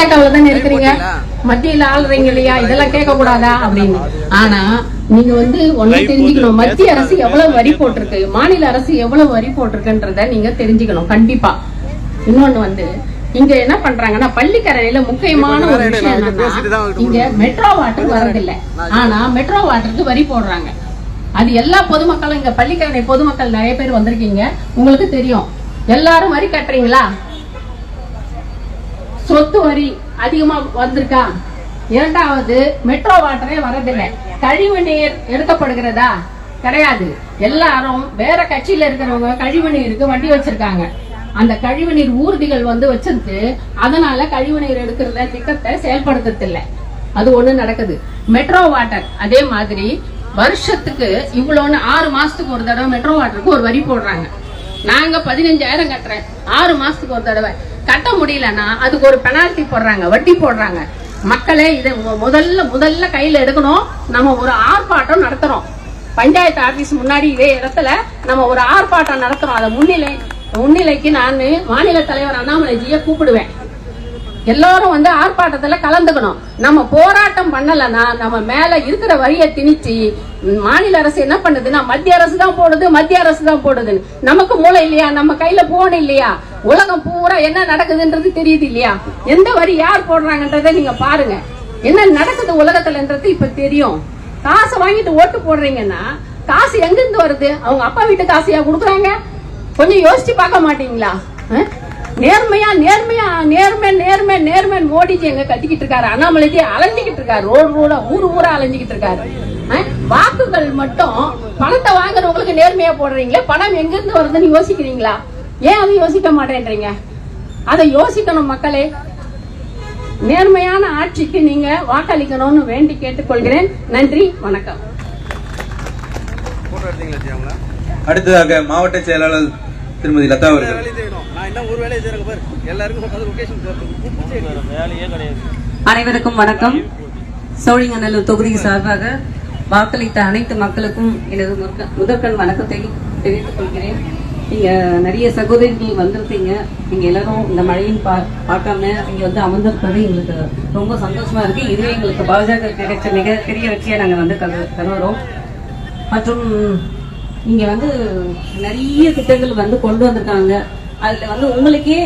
பாஜகவுல தானே இருக்கிறீங்க? மத்தியில ஆளுறீங்க இல்லையா? இதெல்லாம் கேட்க கூடாதா அப்படின்னு. ஆனா நீங்க வந்து ஒண்ணு தெரிஞ்சுக்கணும். மத்திய அரசு எவ்வளவு வரி போட்டிருக்கு? மாநில அரசு எவ்வளவு வரி போட்டிருக்குன்றத நீங்க தெரிஞ்சுக்கணும். கண்டிப்பா. இன்னொன்னு வந்து இங்க என்ன பண்றாங்கன்னா பள்ளிக்கரையில முக்கியமான ஒரு விஷயம் என்னன்னா இங்க மெட்ரோ வாட்டர் வரதில்லை. ஆனா மெட்ரோ வாட்டருக்கு வரி போடுறாங்க. அது எல்லா பொதுமக்களும் இங்க பள்ளிக்கரணை பொதுமக்கள் நிறைய பேர் வந்திருக்கீங்க. உங்களுக்கு தெரியும். எல்லாரும் வரி கட்டுறீங்களா? சொத்து வரி அதிகமா வந்திருக்கா? இரண்டாவது மெட்ரோ வாட்டரே வரதில்லை. கழிவு நீர் எடுக்கப்படுகிறதா? கிடையாது. எல்லாரும் வேற கட்சியில இருக்கிறவங்க கழிவு நீருக்கு வண்டி வச்சிருக்காங்க. அந்த கழிவு நீர் ஊர்திகள் வந்து வச்சிருக்கு. அதனால கழிவு நீர் எடுக்கிறத திட்டத்தை செயல்படுத்ததில்லை அது ஒண்ணு நடக்குது. மெட்ரோ வாட்டர் அதே மாதிரி வருஷத்துக்கு இவ்வளோன்னு ஆறு மாசத்துக்கு ஒரு தடவை மெட்ரோ வாட்டருக்கு ஒரு வரி போடுறாங்க. நாங்க பதினஞ்சாயிரம் கட்டுறேன். ஆறு மாசத்துக்கு ஒரு தடவை. கட்ட முடியலன்னா அதுக்கு ஒரு பெனால்டி போடுறாங்க வட்டி போடுறாங்க. மக்களே இதை முதல்ல முதல்ல கையில எடுக்கணும். நம்ம ஒரு ஆர்ப்பாட்டம் நடத்துறோம். பஞ்சாயத்து ஆபீஸ் முன்னாடி இதே இடத்துல நம்ம ஒரு ஆர்ப்பாட்டம் நடத்துறோம். அதை முன்னிலை முன்னிலைக்கு நான் மாநில தலைவர் அண்ணாமலைஜியை கூப்பிடுவேன். எல்லாரும் வந்து ஆர்ப்பாட்டத்துல கலந்துக்கணும். நம்ம போராட்டம் பண்ணலன்னா நம்ம மேல இருக்கிற வரியை திணிச்சு மாநில அரசு என்ன பண்ணுதுன்னா மத்திய அரசு தான் போடுது மத்திய அரசு தான் போடுதுன்னு. நமக்கு மூளை இல்லையா? நம்ம கையில போன் இல்லையா? உலகம் பூரா என்ன நடக்குதுன்றது தெரியுது இல்லையா? எந்த வரி யார் போடுறாங்கன்றத நீங்க பாருங்க. என்ன நடக்குது உலகத்துலன்றது இப்ப தெரியும். காசை வாங்கிட்டு ஓட்டு போடுறீங்கன்னா காசு எங்கிருந்து வருது? அவங்க அப்பா வீட்டு காசையா கொடுக்குறாங்க? கொஞ்சம் யோசிச்சு பார்க்க மாட்டீங்களா? நேர்மையா நேர்மையா நேர்மை நேர்மை நேர்மை மோடிஜி எங்க கட்டிக்கிட்டு இருக்காரு. அண்ணாமலைஜி அலைஞ்சுக்கிட்டு இருக்காரு. ரோடு ரோடா ஊரு ஊரா அலைஞ்சுக்கிட்டு இருக்காரு. வாக்குகள் மட்டும் பணத்தை வாங்குறவங்களுக்கு நேர்மையா போடுறீங்களே? பணம் எங்கிருந்து வருதுன்னு யோசிக்கிறீங்களா? ஏன் அதை யோசிக்க மாட்டேன்றீங்க? அதை யோசிக்கணும் மக்களே. நேர்மையான ஆட்சிக்கு நீங்க வாக்களிக்கணும்னு வேண்டி கேட்டுக்கொள்கிறேன். நன்றி வணக்கம். அடுத்ததாக மாவட்ட செயலாளர் திருமதி லதா அனைவருக்கும் வணக்கம். சோழிங்கநல்லூர் தொகுதி சார்பாக வாக்களித்த அனைத்து மக்களுக்கும் எனது முதற்க- முதற்கண் வணக்கத்தை தெரிவித்துக் கொள்கிறேன். நீங்கள் நிறைய சகோதரிகள் வந்திருக்கீங்க நீங்க எல்லாரும் இந்த மழையும் பா பார்க்காம இங்கே வந்து அமர்ந்திருப்பது எங்களுக்கு ரொம்ப சந்தோஷமா இருக்கு. இதுவே எங்களுக்கு பாஜக கிடைச்ச மிகப்பெரிய வெற்றியை நாங்க வந்து கரு கருவுறோம் மற்றும் இங்க வந்து நிறைய திட்டங்கள் வந்து கொண்டு வந்திருக்காங்க. அதுல வந்து உங்களுக்கே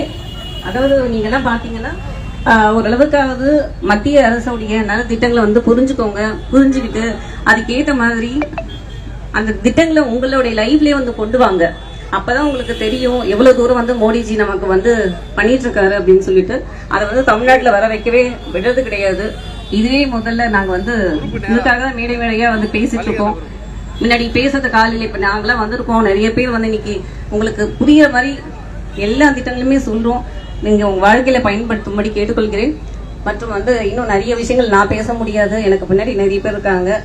அதாவது நீங்க எல்லாம் பாத்தீங்கன்னா ஓரளவுக்காவது மத்திய அரசுடைய நல திட்டங்களை வந்து புரிஞ்சுக்கோங்க. புரிஞ்சுக்கிட்டு அதுக்கேற்ற மாதிரி அந்த திட்டங்களை உங்களுடைய லைஃப்லேயே வந்து கொண்டு வாங்க. அப்பதான் உங்களுக்கு தெரியும் எவ்வளவு தூரம் வந்து மோடிஜி நமக்கு வந்து பண்ணிட்டு இருக்காரு அப்படின்னு சொல்லிட்டு. அதை வந்து தமிழ்நாட்டுல வர வைக்கவே விடுறது கிடையாது. இதுவே முதல்ல நாங்க வந்து இதுக்காக தான் மேடை மேடையா வந்து பேசிட்டு இருக்கோம் முன்னாடி பேசுறது காலையில இப்ப நாங்களாம் வந்திருக்கோம். நிறைய பேர் வந்து இன்னைக்கு உங்களுக்கு புரியுற மாதிரி எல்லா திட்டங்களுமே சொல்றோம். நீங்க உங்க வாழ்க்கையில பயன்படுத்தும்படி கேட்டுக்கொள்கிறேன். மற்றும் வந்து இன்னும் நிறைய விஷயங்கள் நான் பேச முடியாது. எனக்கு பின்னாடி நிறைய பேர் இருக்காங்க.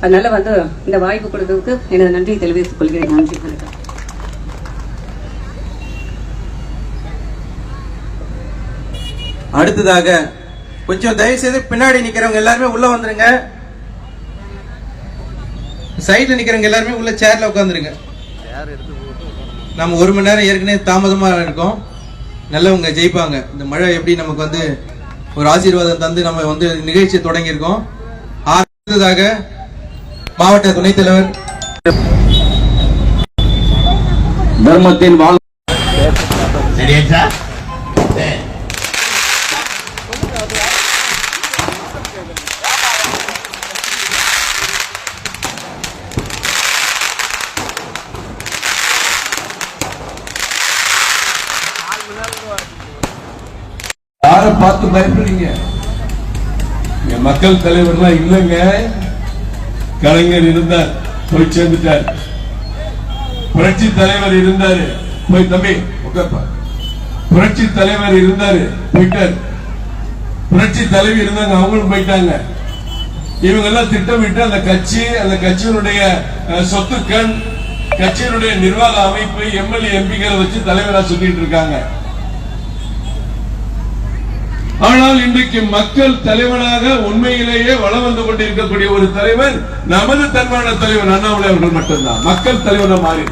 அதனால வந்து இந்த வாய்ப்பு கொடுத்ததுக்கு எனது நன்றியை தெரிவித்துக் கொள்கிறேன். நன்றி வணக்கம். அடுத்ததாக கொஞ்சம் தயவு செய்து பின்னாடி நிக்கிறவங்க எல்லாருமே உள்ள வந்துருங்க. சைடுல நிக்கிறவங்க எல்லாருமே உள்ள சேர்ல உட்காந்துருங்க நம்ம ஒரு மணி நேரம் ஏற்கனவே தாமதமா இருக்கோம். நல்லவங்க ஜெயிப்பாங்க. இந்த மழை எப்படி நமக்கு வந்து ஒரு ஆசீர்வாதம் தந்து நம்ம வந்து நிகழ்ச்சி தொடங்கியிருக்கோம். அடுத்ததாக மாவட்ட துணைத் தலைவர் தர்மத்தின் வாழ் யாரை பார்த்து பயப்படுறீங்க. என் மக்கள் தலைவர்லாம் இல்லைங்க. கலைஞர் இருந்தார் போய் சேர்ந்துட்டார். புரட்சி தலைவர் இருந்தாரு போய் தம்பி புரட்சி தலைவர் இருந்தாரு போயிட்டார். புரட்சி தலைவி இருந்தாங்க அவங்களும் போயிட்டாங்க. இவங்க எல்லாம் திட்டமிட்டு அந்த கட்சி அந்த கட்சியினுடைய சொத்துக்கள் கட்சியினுடைய நிர்வாக அமைப்பு எம்எல்ஏ எம்பிக்களை வச்சு தலைவரா சொல்லிட்டு இருக்காங்க. ஆனால் இன்றைக்கு மக்கள் தலைவனாக உண்மையிலேயே வளம் வந்து கொண்டிருக்கக்கூடிய ஒரு தலைவர் நமது தன்மான தலைவர் அண்ணாமலை அவர்கள் மட்டும்தான். மக்கள் தலைவராக மாறி